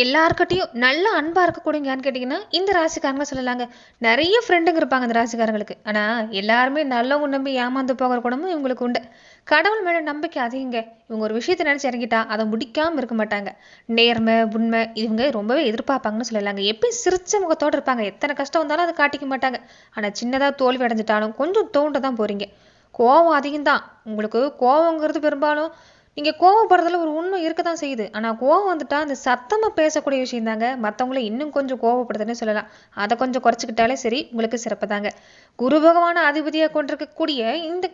எல்லாருக்கிட்டையும் நல்ல அன்பாக இருக்கக்கூடியங்கன்னு கேட்டிங்கன்னா இந்த ராசிக்காரங்க சொல்லலாங்க. நிறைய ஃப்ரெண்டுங்க இருப்பாங்க இந்த ராசிக்காரங்களுக்கு. ஆனால் எல்லாருமே நல்லவங்க நம்பி ஏமாந்து போகிற குணமும் இவங்களுக்கு உண்டு. கடவுள் மேலே நம்பிக்கை அதிகங்க. இவங்க ஒரு விஷயத்தை நினச்சி இறங்கிட்டா அதை முடிக்காமல் இருக்க மாட்டாங்க. நேர்மை உண்மை இவங்க ரொம்பவே எதிர்பார்ப்பாங்கன்னு சொல்லலாங்க. எப்பயும் சிரிச்ச முகத்தோடு இருப்பாங்க? எத்தனை கஷ்டம் வந்தாலும் அதை காட்டிக்க மாட்டாங்க. ஆனால் சின்னதாக தோல்வி அடைஞ்சிட்டாலும் கொஞ்சம் தோண்ட தான் போகிறீங்க கோவம் அதிகம்தான். உங்களுக்கு கோவங்கிறது பெரும்பாலும் நீங்க கோவப்படுறதுல ஒரு உண்மை இருக்க தான் செய்யுது. ஆனா கோவம் வந்துட்டா அந்த சத்தமா பேசக்கூடிய விஷயம் தாங்க. மற்றவங்கள இன்னும் கொஞ்சம் கோவப்படுதுன்னு சொல்லலாம். அதை கொஞ்சம் குறைச்சிக்கிட்டாலே சரி உங்களுக்கு சிறப்பு தாங்க. குரு பகவான அதிபதியா கொண்டிருக்கக்கூடிய இந்த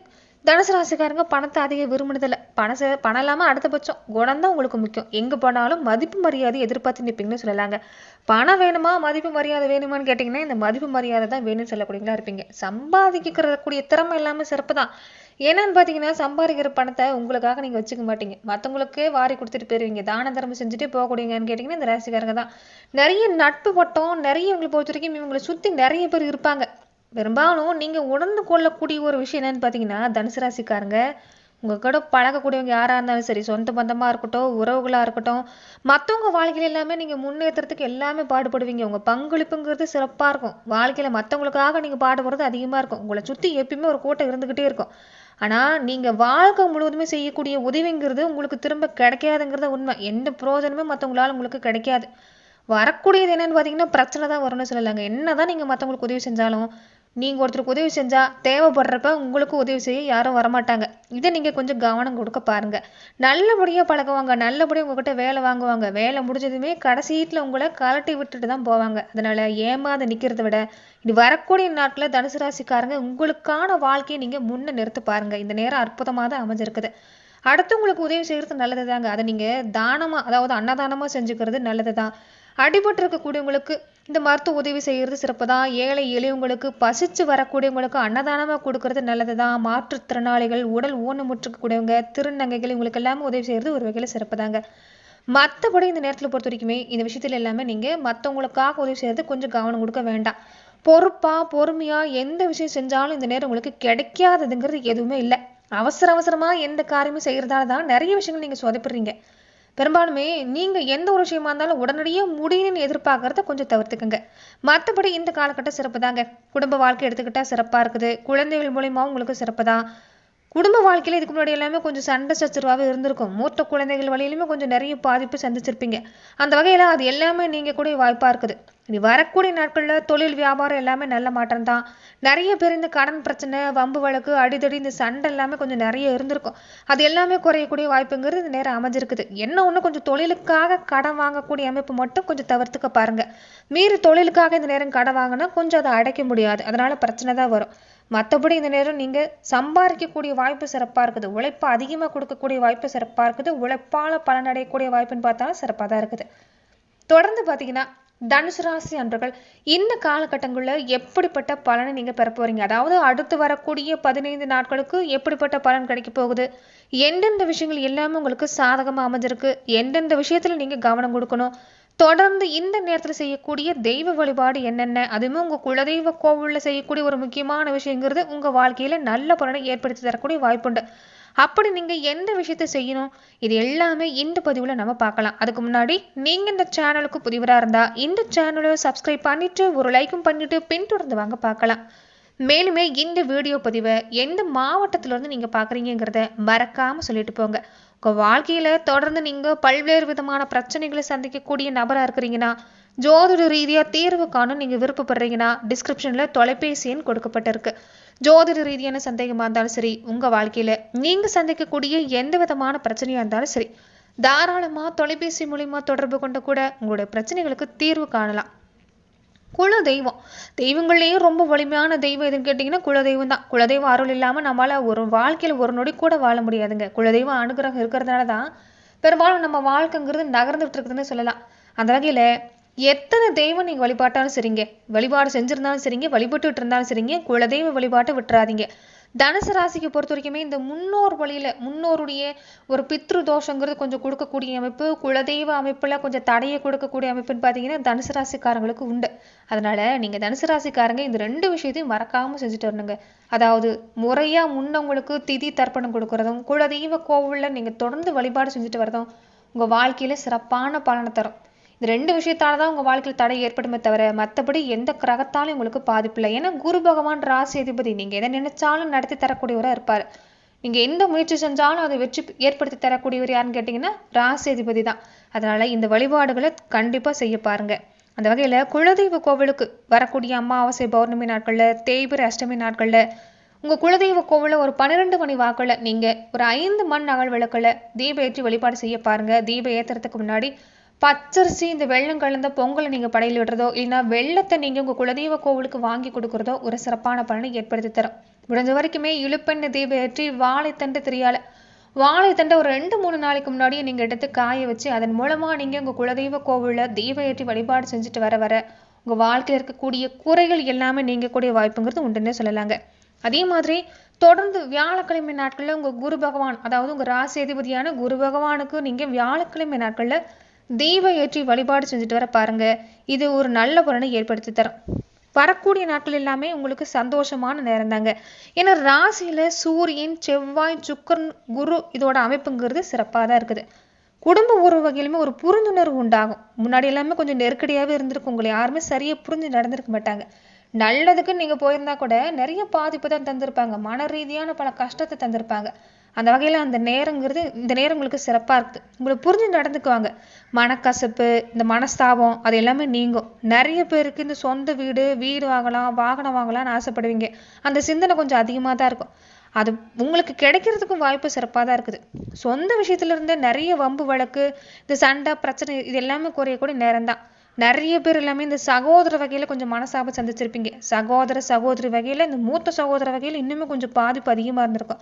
தனுசு ராசிக்காரங்க பணத்தை அதிக விரும்பினதில்ல. பணம் பணம் இல்லாம அடுத்தபட்சம் குணம் தான் உங்களுக்கு முக்கியம். எங்க போனாலும் மதிப்பு மரியாதை எதிர்பார்த்து நிற்பீங்கன்னு சொல்லலாங்க. பணம் வேணுமா மதிப்பு மரியாதை வேணுமான்னு கேட்டிங்கன்னா இந்த மதிப்பு மரியாதை தான் வேணும்னு சொல்லக்கூடியங்களா இருப்பீங்க. சம்பாதிக்கிற கூடிய திறமை எல்லாமே சிறப்பு தான். என்னன்னு பார்த்தீங்கன்னா சம்பாதிக்கிற பணத்தை உங்களுக்காக நீங்கள் வச்சுக்க மாட்டீங்க. மற்றவங்களுக்கே வாரி கொடுத்துட்டு போயிருவீங்க. தான தர்மம் செஞ்சுட்டு போகக்கூடியங்கன்னு கேட்டிங்கன்னா இந்த ராசிக்காரங்க தான். நிறைய நட்பு வட்டம் நிறைய உங்களை பொறுத்த வரைக்கும் இவங்களை சுற்றி நிறைய பேர் இருப்பாங்க. பெரும்பாலும் நீங்கள் உணர்ந்து கொள்ளக்கூடிய ஒரு விஷயம் என்னன்னு பார்த்தீங்கன்னா தனுசு ராசிக்காரங்க. உங்கள் கூட பழகக்கூடியவங்க யாராக இருந்தாலும் சரி சொந்த பந்தமாக இருக்கட்டும் உறவுகளாக இருக்கட்டும் மற்றவங்க வாழ்க்கையில் எல்லாமே நீங்கள் முன்னேற்றத்துக்கு எல்லாமே பாடுபடுவீங்க. உங்கள் பங்களிப்புங்கிறது சிறப்பாக இருக்கும். வாழ்க்கையில் மற்றவங்களுக்காக நீங்கள் பாடுபடுறது அதிகமாக இருக்கும். உங்களை சுற்றி எப்பயுமே ஒரு கூட்டம் இருந்துக்கிட்டே இருக்கும். ஆனால் நீங்கள் வாழ்க்கை முழுவதுமே செய்யக்கூடிய உதவிங்கிறது உங்களுக்கு திரும்ப கிடைக்காதுங்கிறது உண்மை. எந்த பிரயோஜனமே மற்றவங்களால் உங்களுக்கு கிடைக்காது. வரக்கூடியது என்னன்னு பார்த்தீங்கன்னா பிரச்சனை தான் வரும்னு சொல்லலாங்க. என்னதான் நீங்கள் மற்றவங்களுக்கு உதவி செஞ்சாலும் நீங்கள் ஒருத்தருக்கு உதவி செஞ்சா தேவைப்படுறப்ப உங்களுக்கு உதவி செய்ய யாரும் வரமாட்டாங்க. இதை நீங்கள் கொஞ்சம் கவனம் கொடுக்க பாருங்க. நல்லபடியாக பழகுவாங்க. நல்லபடியாக உங்ககிட்ட வேலை வாங்குவாங்க. வேலை முடிஞ்சதுமே கடைசீட்டில் உங்களை கலட்டி விட்டுட்டு தான் போவாங்க. அதனால ஏமாந்து நிற்கிறத விட இது வரக்கூடிய நாட்டில் தனுசு ராசிக்காரங்க உங்களுக்கான வாழ்க்கையை நீங்கள் முன்னே நிறுத்த பாருங்க. இந்த நேரம் அற்புதமாக தான் அமைஞ்சிருக்குது. அடுத்தவங்களுக்கு உதவி செய்கிறது நல்லது தாங்க. அதை நீங்கள் தானமாக அதாவது அன்னதானமாக செஞ்சுக்கிறது நல்லது தான். அடிபட்டு இருக்கக்கூடியவங்களுக்கு இந்த மருத்துவ உதவி செய்கிறது சிறப்பு தான். ஏழை எளியவங்களுக்கு பசிச்சு வரக்கூடியவங்களுக்கு அன்னதானமாக கொடுக்கறது நல்லது தான். மாற்றுத்திறனாளிகள் உடல் ஊனமுற்றிருக்கக்கூடியவங்க திருநங்கைகள் இவங்களுக்கு எல்லாமே உதவி செய்கிறது ஒரு வகையில் சிறப்பு தாங்க. மற்றபடி இந்த நேரத்தில் பொறுத்த வரைக்குமே இந்த விஷயத்தில் எல்லாமே நீங்கள் மற்றவங்களுக்காக உதவி செய்கிறது கொஞ்சம் கவனம் கொடுக்க வேண்டாம். பொறுப்பாக பொறுமையாக எந்த விஷயம் செஞ்சாலும் இந்த நேரம் உங்களுக்கு கிடைக்காததுங்கிறது எதுவுமே இல்லை. அவசர அவசரமாக எந்த காரியமும் செய்கிறதால தான் நிறைய விஷயங்கள் நீங்கள் சொதப்பிடுறீங்க. பெரும்பாலுமே நீங்கள் எந்த ஒரு விஷயமா இருந்தாலும் உடனடியே முடியணும்னு எதிர்பார்க்கறத கொஞ்சம் தவிர்த்துக்குங்க. மற்றபடி இந்த காலகட்டம் சிறப்பு தாங்க. குடும்ப வாழ்க்கை எடுத்துக்கிட்டால் சிறப்பாக இருக்குது. குழந்தைகள் மூலியமாகவும் உங்களுக்கு சிறப்பு தான். குடும்ப வாழ்க்கையில் இதுக்கு முன்னாடி எல்லாமே கொஞ்சம் சண்டை சச்சரவாகவே இருந்திருக்கும். மூத்த குழந்தைகள் வழியிலுமே கொஞ்சம் நிறைய பாதிப்பு சந்திச்சிருப்பீங்க. அந்த வகையில் அது எல்லாமே நீங்கள் கூட வாய்ப்பாக இருக்குது. இனி வரக்கூடிய நாட்களில் தொழில் வியாபாரம் எல்லாமே நல்ல மாற்றம் தான் நிறைய பேர் இந்த கடன் பிரச்சனை வம்பு வழக்கு அடிதடி இந்த சண்டை எல்லாமே கொஞ்சம் நிறைய இருந்திருக்கும். அது எல்லாமே குறையக்கூடிய வாய்ப்புங்கிறது இந்த நேரம் அமைஞ்சிருக்குது. என்ன ஒன்று கொஞ்சம் தொழிலுக்காக கடன் வாங்கக்கூடிய அமைப்பு மட்டும் கொஞ்சம் தவிர்த்துக்க பாருங்க. மீறி தொழிலுக்காக இந்த நேரம் கடன் வாங்கினா கொஞ்சம் அதை அடைக்க முடியாது. அதனால பிரச்சனை தான் வரும். மற்றபடி இந்த நேரம் நீங்கள் சம்பாதிக்கக்கூடிய வாய்ப்பு சிறப்பாக இருக்குது. உழைப்பு அதிகமாக கொடுக்கக்கூடிய வாய்ப்பு சிறப்பாக இருக்குது. உழைப்பால் பலனடையக்கூடிய வாய்ப்புன்னு பார்த்தாலும் சிறப்பாக தான் இருக்குது. தொடர்ந்து பார்த்தீங்கன்னா தனுசு ராசி அன்பர்கள் இந்த காலகட்டங்களில் எப்படிப்பட்ட பலனை நீங்க பெற போகிறீங்க அதாவது அடுத்து வரக்கூடிய பதினைந்து நாட்களுக்கு எப்படிப்பட்ட பலன் கிடைக்க போகுது? எந்தெந்த விஷயங்கள் எல்லாமே உங்களுக்கு சாதகமா அமைஞ்சிருக்கு? எந்தெந்த விஷயத்துல நீங்க கவனம் கொடுக்கணும்? தொடர்ந்து இந்த நேரத்துல செய்யக்கூடிய தெய்வ வழிபாடு என்னென்ன? அதுவுமே உங்க குலதெய்வ கோவிலில் செய்யக்கூடிய ஒரு முக்கியமான விஷயங்கிறது உங்க வாழ்க்கையில நல்ல பலனை ஏற்படுத்தி தரக்கூடிய வாய்ப்புண்டு. அப்படி நீங்கள் எந்த விஷயத்த செய்யணும்? இது எல்லாமே இந்த பதிவில் நம்ம பார்க்கலாம். அதுக்கு முன்னாடி நீங்கள் இந்த சேனலுக்கு புதிவராக இருந்தால் இந்த சேனலை சப்ஸ்கிரைப் பண்ணிவிட்டு ஒரு லைக்கும் பண்ணிவிட்டு பின்தொடர்ந்து வாங்க பார்க்கலாம். மேலுமே இந்த வீடியோ பதிவை எந்த மாவட்டத்துல இருந்து பார்க்குறீங்கிறத மறக்காமல் சொல்லிட்டு போங்க. உங்கள் வாழ்க்கையில் தொடர்ந்து நீங்கள் பல்வேறு விதமான பிரச்சனைகளை சந்திக்கக்கூடிய நபராக இருக்கிறீங்கன்னா ஜோதிட ரீதியாக தீர்வு காண நீங்கள் விருப்பப்படுறீங்கன்னா டிஸ்கிரிப்ஷனில் தொலைபேசி எண் கொடுக்கப்பட்டிருக்கு. ஜோதிட ரீதியான சந்தேகமாக இருந்தாலும் சரி உங்கள் வாழ்க்கையில் நீங்கள் சந்திக்கக்கூடிய எந்த விதமான பிரச்சனையாக இருந்தாலும் சரி தாராளமாக தொலைபேசி மூலிமா தொடர்பு கொண்டு கூட உங்களுடைய பிரச்சனைகளுக்கு தீர்வு காணலாம். குல தெய்வம். தெய்வங்கள்லேயும் ரொம்ப வலிமையான தெய்வம் எதுன்னு கேட்டிங்கன்னா குலதெய்வம் தான். குலதெய்வ அருள் இல்லாமல் நம்மளால் ஒரு வாழ்க்கையில் ஒரு நொடி கூட வாழ முடியாதுங்க. குலதெய்வம் அனுகிரகம் இருக்கிறதுனால தான் பெரும்பாலும் நம்ம வாழ்க்கைங்கிறது நகர்ந்துட்டு இருக்குதுன்னு சொல்லலாம். அந்த வகையில் எத்தனை தெய்வம் நீங்கள் வழிபாட்டாலும் சரிங்க. வழிபாடு செஞ்சிருந்தாலும் சரிங்க. வழிபட்டுட்டு இருந்தாலும் சரிங்க. குலதெய்வ வழிபாட்டை விட்டுறாதீங்க. தனுசு ராசிக்கு பொறுத்த வரைக்குமே இந்த முன்னோர் வழியில் முன்னோருடைய ஒரு பித்ரு தோஷங்கிறது கொஞ்சம் கொடுக்கக்கூடிய அமைப்பு குலதெய்வ அமைப்பில் கொஞ்சம் தடையை கொடுக்கக்கூடிய அமைப்புன்னு பார்த்தீங்கன்னா தனுசு ராசிக்காரங்களுக்கு உண்டு. அதனால் நீங்கள் தனுசு ராசிக்காரங்க இந்த ரெண்டு விஷயத்தையும் மறக்காமல் செஞ்சுட்டு வரணுங்க. அதாவது முறையாக முன்னவங்களுக்கு திதி தர்ப்பணம் கொடுக்கறதும் குலதெய்வ கோவிலில் நீங்கள் தொடர்ந்து வழிபாடு செஞ்சுட்டு வரதும் உங்கள் வாழ்க்கையில் சிறப்பான பலனை தரும். இந்த ரெண்டு விஷயத்தால தான் உங்க வாழ்க்கையில் தடை ஏற்படுமே தவிர மற்றபடி எந்த கிரகத்தாலும் உங்களுக்கு பாதிப்பு இல்லை. ஏன்னா குரு பகவான் ராசி அதிபதி நீங்க எதை நினைச்சாலும் நடத்தி தரக்கூடியவராக இருப்பார். நீங்க எந்த முயற்சி செஞ்சாலும் அதை வெற்றி ஏற்படுத்தி தரக்கூடியவர் யாருன்னு கேட்டிங்கன்னா ராசி அதிபதி தான். அதனால இந்த வழிபாடுகளை கண்டிப்பாக செய்ய பாருங்க. அந்த வகையில் குலதெய்வ கோவிலுக்கு வரக்கூடிய அமாவாசை பௌர்ணமி நாட்களில் தேய்பிரை அஷ்டமி நாட்களில் உங்க குலதெய்வ கோவிலில் ஒரு பன்னிரெண்டு மணி வாக்குல நீங்க ஒரு ஐந்து மண் அகல் விளக்கில் தீப ஏற்றி வழிபாடு செய்ய பாருங்க. தீபம் ஏத்துறதுக்கு முன்னாடி பச்சரிசி இந்த வெள்ளம் கலந்த பொங்கலை நீங்க படையில் விடுறதோ இல்லைன்னா வெள்ளத்தை நீங்க உங்க குலதெய்வ கோவிலுக்கு வாங்கி கொடுக்கறதோ ஒரு சிறப்பான பலனை ஏற்படுத்தி தரும். முடிஞ்ச வரைக்குமே இழுப்பெண்ணெய் தீப ஏற்றி வாழைத்தண்டு தெரியால வாழைத்தண்டை ஒரு ரெண்டு மூணு நாளைக்கு முன்னாடியே நீங்க எடுத்து காய வச்சு அதன் மூலமா நீங்க உங்க குலதெய்வ கோவில்ல தீப ஏற்றி வழிபாடு செஞ்சுட்டு வர வர உங்க வாழ்க்கையில இருக்கக்கூடிய குறைகள் எல்லாமே நீங்கக்கூடிய வாய்ப்புங்கிறது உண்டுன்னே சொல்லலாங்க. அதே மாதிரி தொடர்ந்து வியாழக்கிழமை நாட்கள்ல உங்க குரு பகவான் அதாவது உங்க ராசி அதிபதியான குரு பகவானுக்கு நீங்க வியாழக்கிழமை நாட்கள்ல தீபம் ஏற்றி வழிபாடு செஞ்சுட்டு வர பாருங்க. இது ஒரு நல்ல பலனை ஏற்படுத்தி தரும். வரக்கூடிய நாட்கள் எல்லாமே உங்களுக்கு சந்தோஷமான நேரம் தாங்க. ஏன்னா ராசியில சூரியன் செவ்வாய் சுக்கரன் குரு இதோட அமைப்புங்கிறது சிறப்பாக தான் இருக்குது. குடும்ப உறவு வகையிலுமே ஒரு புரிந்துணர்வு உண்டாகும். முன்னாடி எல்லாமே கொஞ்சம் நெருக்கடியாவே இருந்திருக்கும். உங்களை யாருமே சரியா புரிஞ்சு நடந்திருக்க மாட்டாங்க. நல்லதுக்குன்னு நீங்க போயிருந்தா கூட நிறைய பாதிப்பு தான் தந்திருப்பாங்க. மன ரீதியான பல கஷ்டத்தை தந்திருப்பாங்க. அந்த வகையில் அந்த நேரங்கிறது இந்த நேரம் உங்களுக்கு சிறப்பாக இருக்குது உங்களை புரிஞ்சு நடந்துக்குவாங்க. மனக்கசப்பு இந்த மனஸ்தாபம் அது எல்லாமே நீங்கும். நிறைய பேருக்கு இந்த சொந்த வீடு வீடு வாங்கலாம் வாகனம் வாங்கலாம்னு ஆசைப்படுவீங்க. அந்த சிந்தனை கொஞ்சம் அதிகமாக தான் இருக்கும். அது உங்களுக்கு கிடைக்கிறதுக்கும் வாய்ப்பு சிறப்பாக தான் இருக்குது. சொந்த விஷயத்துல இருந்தே நிறைய வம்பு வழக்கு இந்த சண்டை பிரச்சனை இது எல்லாமே குறையக்கூடிய நேரம் தான். நிறைய பேர் எல்லாமே இந்த சகோதர வகையில் கொஞ்சம் மனசாபம் சந்திச்சிருப்பீங்க. சகோதர சகோதரி வகையில் இந்த மூத்த சகோதர வகையில் இன்னுமே கொஞ்சம் பாதிப்பு அதிகமாக இருந்திருக்கும்.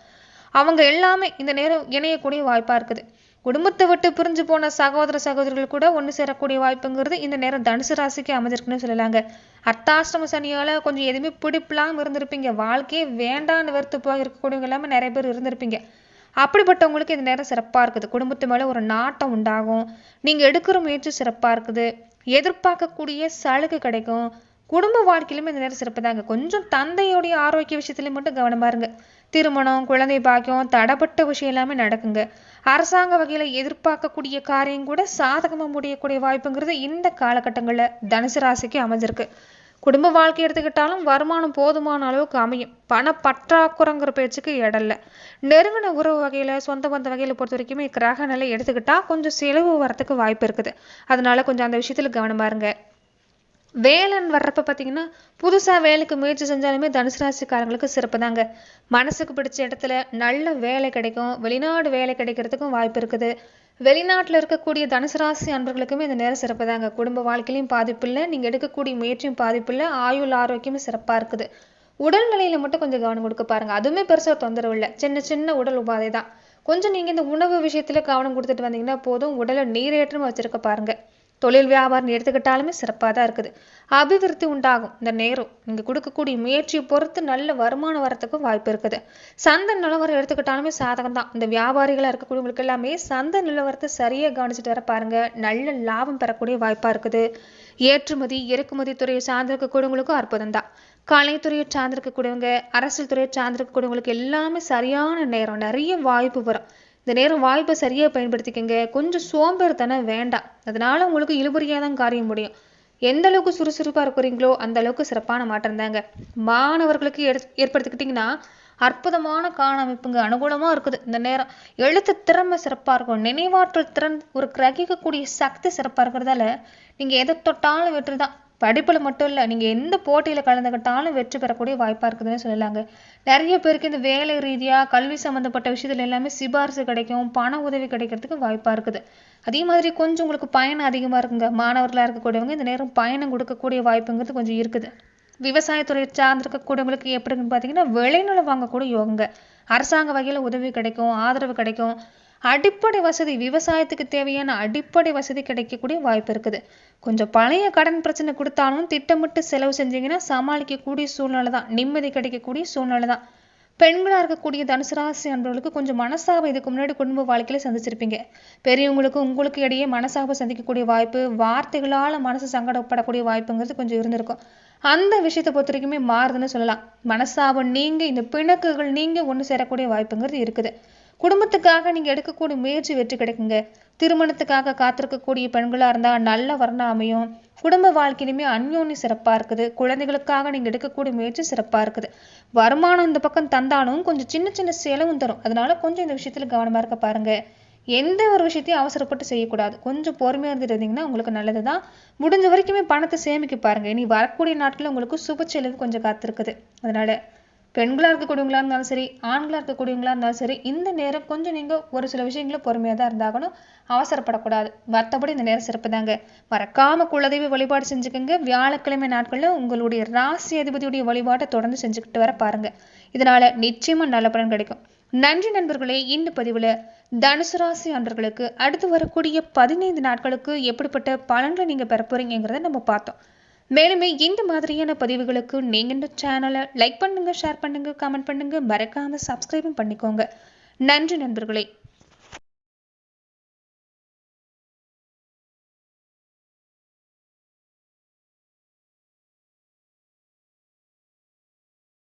அவங்க எல்லாமே இந்த நேரம் இணையக்கூடிய வாய்ப்பா இருக்குது. குடும்பத்தை விட்டு பிரிஞ்சு போன சகோதர சகோதரிகள் கூட ஒண்ணு சேரக்கூடிய வாய்ப்புங்கிறது இந்த நேரம் தனுசு ராசிக்கு அமைஞ்சிருக்குன்னு சொல்லலாங்க. அர்த்தாஷ்டம சனியால கொஞ்சம் எதுவுமே பிடிப்பில்லாம இருந்திருப்பீங்க. வாழ்க்கையே வேண்டான்னு வெறுத்து போய் இருக்கக்கூடியவங்க எல்லாமே நிறைய பேர் இருந்திருப்பீங்க. அப்படிப்பட்டவங்களுக்கு இந்த நேரம் சிறப்பா இருக்குது. குடும்பத்து மேல ஒரு நாட்டம் உண்டாகும். நீங்க எடுக்கிற முயற்சி சிறப்பா இருக்குது. எதிர்பார்க்கக்கூடிய சலுகை கிடைக்கும். குடும்ப வாழ்க்கையிலுமே இந்த நேரம் சிறப்பு தாங்க கொஞ்சம் தந்தையோடைய ஆரோக்கிய விஷயத்துலையும் மட்டும் கவனமா இருங்க. திருமணம் குழந்தை பாக்கியம் தடப்பட்ட விஷயம் எல்லாமே நடக்குங்க. அரசாங்க வகையில் எதிர்பார்க்கக்கூடிய காரியம் கூட சாதகமாக முடியக்கூடிய வாய்ப்புங்கிறது இந்த காலகட்டங்களில் தனுசு ராசிக்கு அமைஞ்சிருக்கு. குடும்ப வாழ்க்கை எடுத்துக்கிட்டாலும் வருமானம் போதுமான அளவுக்கு அமையும். பண பற்றாக்குறைங்கிற பேச்சுக்கு இடம் நெருங்கின உறவு வகையில் சொந்த பந்த வகையில் பொறுத்த வரைக்குமே கிரக நிலை எடுத்துக்கிட்டா கொஞ்சம் செலவு வரத்துக்கு வாய்ப்பு இருக்குது. அதனால கொஞ்சம் அந்த விஷயத்தில் கவனமா இருங்க. வேலைன்னு வர்றப்ப பார்த்தீங்கன்னா புதுசாக வேலைக்கு முயற்சி செஞ்சாலுமே தனுசு ராசிக்காரங்களுக்கு சிறப்பு தாங்க. மனசுக்கு பிடிச்ச இடத்துல நல்ல வேலை கிடைக்கும். வெளிநாடு வேலை கிடைக்கிறதுக்கும் வாய்ப்பு இருக்குது. வெளிநாட்டில் இருக்கக்கூடிய தனுசு ராசி அன்பர்களுக்குமே இந்த நேரம் சிறப்பு தாங்க. குடும்ப வாழ்க்கையிலையும் பாதிப்பு இல்லை. நீங்கள் எடுக்கக்கூடிய முயற்சியும் பாதிப்பு இல்லை. ஆயுள் ஆரோக்கியமும் சிறப்பாக இருக்குது. உடல்நிலையில மட்டும் கொஞ்சம் கவனம் கொடுக்க பாருங்க. அதுவுமே பெருசாக தொந்தரவு இல்லை. சின்ன சின்ன உடல் உபாதை தான் கொஞ்சம் நீங்கள் இந்த உணவு விஷயத்தில் கவனம் கொடுத்துட்டு வந்தீங்கன்னா போதும். உடலை நீரேற்றமாக வச்சிருக்க பாருங்கள் தொழில் வியாபாரம் எடுத்துக்கிட்டாலுமே சிறப்பாக தான் இருக்குது. அபிவிருத்தி உண்டாகும். இந்த நேரம் நீங்க கொடுக்கக்கூடிய முயற்சியை பொறுத்து நல்ல வருமானம் வரத்துக்கும் வாய்ப்பு இருக்குது. சந்தை நிலவரம் எடுத்துக்கிட்டாலுமே சாதகம் தான். இந்த வியாபாரிகளா இருக்கக்கூடியவங்களுக்கு எல்லாமே சந்தை நிலவரத்தை சரியா கவனிச்சுட்டு வர பாருங்க. நல்ல லாபம் பெறக்கூடிய வாய்ப்பா இருக்குது. ஏற்றுமதி இறக்குமதி துறையை சார்ந்திருக்கக்கூடியவங்களுக்கும் அற்புதம் தான். கலைத்துறையை சார்ந்திருக்கக்கூடியவங்க அரசியல் துறையை சார்ந்திருக்கக்கூடியவங்களுக்கு எல்லாமே சரியான நேரம் நிறைய வாய்ப்பு வரும். இந்த நேரம் வாய்ப்பை சரியாக பயன்படுத்திக்கங்க. கொஞ்சம் சோம்பேறித்தனம் வேண்டாம். அதனால உங்களுக்கு இழுபறியாக தான் காரியம் முடியும். எந்த அளவுக்கு சுறுசுறுப்பாக இருக்கிறீங்களோ அந்த அளவுக்கு சிறப்பான மாற்றம் தாங்க. மாணவர்களுக்கு எடுத் ஏற்படுத்திக்கிட்டிங்கன்னா அற்புதமான காண அமைப்புங்க. அனுகூலமாக இருக்குது இந்த நேரம். எழுத்து திறமை சிறப்பாக இருக்கும். நினைவாற்றல் திறன் ஒரு கிரகிக்கக்கூடிய சக்தி சிறப்பாக இருக்கிறதால நீங்கள் எதை தொட்டாலும் வெற்றி தான் படிப்பில் மட்டும் இல்லை நீங்கள் எந்த போட்டியில் கலந்துக்கிட்டாலும் வெற்றி பெறக்கூடிய வாய்ப்பாக இருக்குதுன்னு சொல்லலாங்க. நிறைய பேருக்கு இந்த வேலை ரீதியாக கல்வி சம்மந்தப்பட்ட விஷயத்தில் எல்லாமே சிபாரிசு கிடைக்கும் பண உதவி கிடைக்கிறதுக்கு வாய்ப்பாக இருக்குது. அதே மாதிரி கொஞ்சம் உங்களுக்கு பயணம் அதிகமாக இருக்குங்க. மாணவர்களாக இருக்கக்கூடியவங்க இந்த நேரம் பயணம் கொடுக்கக்கூடிய வாய்ப்புங்கிறது கொஞ்சம் இருக்குது. விவசாயத்துறை சார்ந்திருக்கக்கூடியவங்களுக்கு எப்படின்னு பார்த்தீங்கன்னா விளைநிலம் வாங்கக்கூடிய யோகங்க. அரசாங்க வகையில் உதவி கிடைக்கும் ஆதரவு கிடைக்கும். அடிப்படை வசதி விவசாயத்துக்கு தேவையான அடிப்படை வசதி கிடைக்கக்கூடிய வாய்ப்பு இருக்குது. கொஞ்சம் பழைய கடன் பிரச்சனை கொடுத்தாலும் திட்டமிட்டு செலவு செஞ்சீங்கன்னா சமாளிக்கக்கூடிய சூழ்நிலை தான். நிம்மதி கிடைக்கக்கூடிய சூழ்நிலை தான். பெண்களா இருக்கக்கூடிய தனுசு ராசி அன்பர்களுக்கு கொஞ்சம் மனசாபம் இதுக்கு முன்னாடி குடும்ப வாழ்க்கையில சந்திச்சிருப்பீங்க. பெரியவங்களுக்கு உங்களுக்கு இடையே மனசாபம் சந்திக்கக்கூடிய வாய்ப்பு வார்த்தைகளால மனசு சங்கடப்படக்கூடிய வாய்ப்புங்கிறது கொஞ்சம் இருந்திருக்கும். அந்த விஷயத்தை பொறுத்த வரைக்குமே மாறுதுன்னு சொல்லலாம். மனசாபம் நீங்க இந்த பிணக்குகள் நீங்க ஒன்று சேரக்கூடிய வாய்ப்புங்கிறது இருக்குது. குடும்பத்துக்காக நீங்க எடுக்கக்கூடிய முயற்சி வெற்றி கிடைக்குங்க. திருமணத்துக்காக காத்திருக்கக்கூடிய பெண்களா இருந்தா நல்ல வர்ணம் அமையும். குடும்ப வாழ்க்கையிலுமே அந்யோன்யம் சிறப்பா இருக்குது. குழந்தைகளுக்காக நீங்க எடுக்கக்கூடிய முயற்சி சிறப்பா இருக்குது. வருமானம் இந்த பக்கம் தந்தாலும் கொஞ்சம் சின்ன சின்ன செலவும் தரும். அதனால கொஞ்சம் இந்த விஷயத்துல கவனமா இருக்க பாருங்க. எந்த ஒரு விஷயத்தையும் அவசரப்பட்டு செய்யக்கூடாது. கொஞ்சம் பொறுமையா இருந்துருந்தீங்கன்னா உங்களுக்கு நல்லது தான் முடிஞ்ச வரைக்குமே பணத்தை சேமிக்க பாருங்க. இனி வரக்கூடிய நாட்களில் உங்களுக்கு சுப செலவு கொஞ்சம் காத்திருக்குது. அதனால பெண்களாக இருக்கக்கூடியவங்களா இருந்தாலும் சரி ஆண்களாக இருக்கக்கூடியவங்களா இருந்தாலும் சரி இந்த நேரம் கொஞ்சம் நீங்கள் ஒரு சில விஷயங்களும் பொறுமையாக தான் இருந்தாகணும். அவசரப்படக்கூடாது. மற்றபடி இந்த நேரம் சிறப்பு தாங்க. மறக்காம குலதெய்வ வழிபாடு செஞ்சுக்கோங்க. வியாழக்கிழமை நாட்களில் உங்களுடைய ராசி அதிபதியுடைய வழிபாட்டை தொடர்ந்து செஞ்சுக்கிட்டு வர பாருங்க. இதனால நிச்சயமா நல்ல பலன் கிடைக்கும். நன்றி நண்பர்களே இந்த பதிவில் தனுசு ராசி அன்பர்களுக்கு அடுத்து வரக்கூடிய பதினைந்து நாட்களுக்கு எப்படிப்பட்ட பலன்களை நீங்கள் பெற போறீங்கிறத நம்ம பார்த்தோம். மேலுமே இந்த மாதிரியான பதிவுகளுக்கு நீங்கள் இந்த சேனலை லைக் பண்ணுங்க ஷேர் பண்ணுங்க கமெண்ட் பண்ணுங்க. மறக்காம சப்ஸ்கிரைபும் பண்ணிக்கோங்க. நன்றி நண்பர்களே.